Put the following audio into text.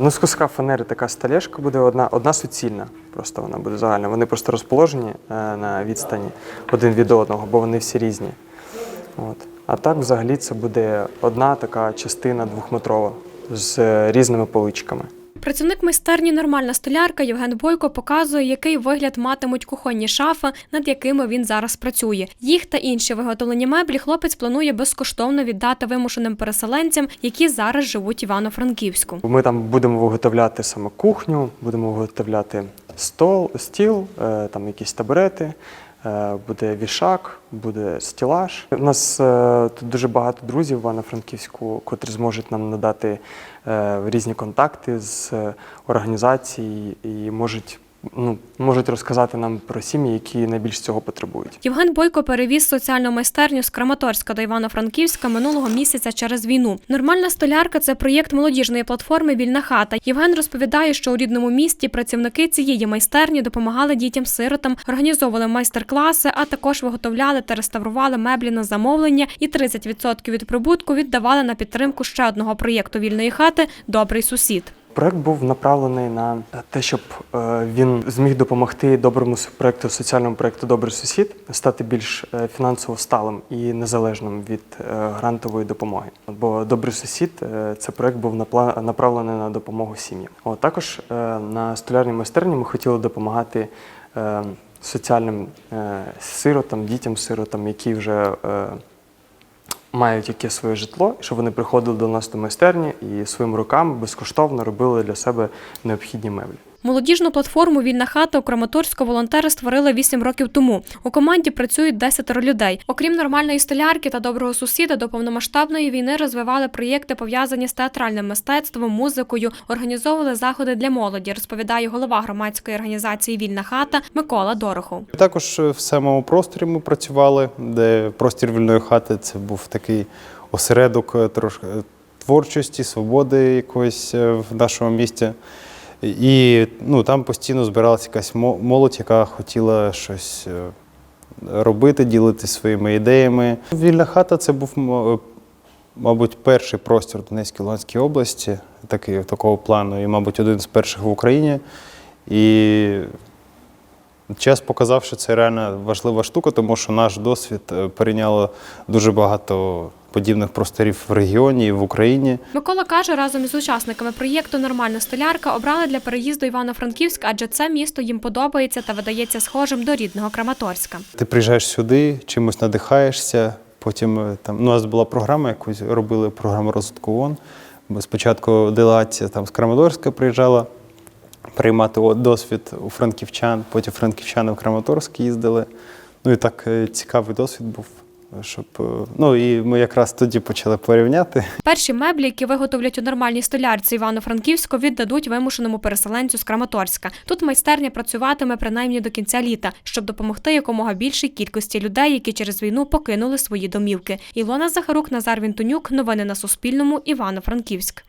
Ну, з куска фанери така столешка буде одна, одна суцільна. Просто вона буде загальна. Вони просто розположені е, на відстані один від одного, бо вони всі різні. От. А так, взагалі, це буде одна така частина двохметрова з е, різними поличками. Працівник майстерні Нормальна столярка Євген Бойко показує, який вигляд матимуть кухонні шафи, над якими він зараз працює. Їх та інші виготовлені меблі хлопець планує безкоштовно віддати вимушеним переселенцям, які зараз живуть Івано-Франківську. Ми там будемо виготовляти саме кухню, будемо виготовляти стол, стіл, е, там якісь табурети, буде вішак, буде стілаж. У нас е, тут дуже багато друзів в Івано-Франківську, котрі зможуть нам надати е, різні контакти з е, організацій і можуть, ну, можуть розказати нам про сім'ї, які найбільш цього потребують. Євген Бойко перевіз соціальну майстерню з Краматорська до Івано-Франківська минулого місяця через війну. Нормальна столярка це проєкт молодіжної платформи Вільна хата. Євген розповідає, що у рідному місті працівники цієї майстерні допомагали дітям-сиротам, організовували майстер-класи, а також виготовляли та реставрували меблі на замовлення і 30% від прибутку віддавали на підтримку ще одного проєкту вільної хати Добрий сусід. Проект був направлений на те, щоб е, він зміг допомогти доброму проекту, соціальному проекту Добрий сусід стати більш е, фінансово сталим і незалежним від е, грантової допомоги. Бо добрий сусід це проект був направлений на допомогу сім'ям. Також на столярній майстерні ми хотіли допомагати соціальним сиротам, дітям-сиротам, які вже мають яке своє житло, щоб вони приходили до нас до майстерні і своїми руками безкоштовно робили для себе необхідні меблі. Молодіжну платформу Вільна хата у Краматорську волонтери створили 8 років тому. У команді працюють 10 людей. Окрім нормальної столярки та доброго сусіда, до повномасштабної війни розвивали проєкти, пов'язані з театральним мистецтвом, музикою, організовували заходи для молоді. Розповідає голова громадської організації Вільна хата Микола Дорохов. Також в самому просторі ми працювали, де простір вільної хати це був такий осередок е, трошки е, творчості, свободи якоїсь е, в нашому місті. І ну, там постійно збиралася якась молодь, яка хотіла щось е, робити, ділитися своїми ідеями. Вільна хата це був, е, мабуть, перший простір Донецькій Луганській області, такий, такого плану, і, мабуть, один з перших в Україні. І Час показав, що це реально важлива штука, тому що наш досвід е, перейняло дуже багато подібних просторів в регіоні і в Україні. Микола каже, разом із учасниками проєкту Нормальна столярка обрали для переїзду Івано-Франківськ, адже це місто їм подобається та видається схожим до рідного Краматорська. Ти приїжджаєш сюди, чимось надихаєшся. Потім е, там ну, у нас була програма, якусь робили програму розвитку ООН. Спочатку делегація там з Краматорська приїжджала приймати досвід у франківчан, потім франківчани в Краматорськ їздили. Ну і так е, цікавий досвід був. Щоб, е, ну і ми якраз тоді почали порівняти. Перші меблі, які виготовлять у нормальній столярці Івано-Франківську, віддадуть вимушеному переселенцю з Краматорська. Тут майстерня працюватиме принаймні до кінця літа, щоб допомогти якомога більшій кількості людей, які через війну покинули свої домівки. Ілона Захарук, Назар Вінтонюк. Новини на Суспільному. Івано-Франківськ.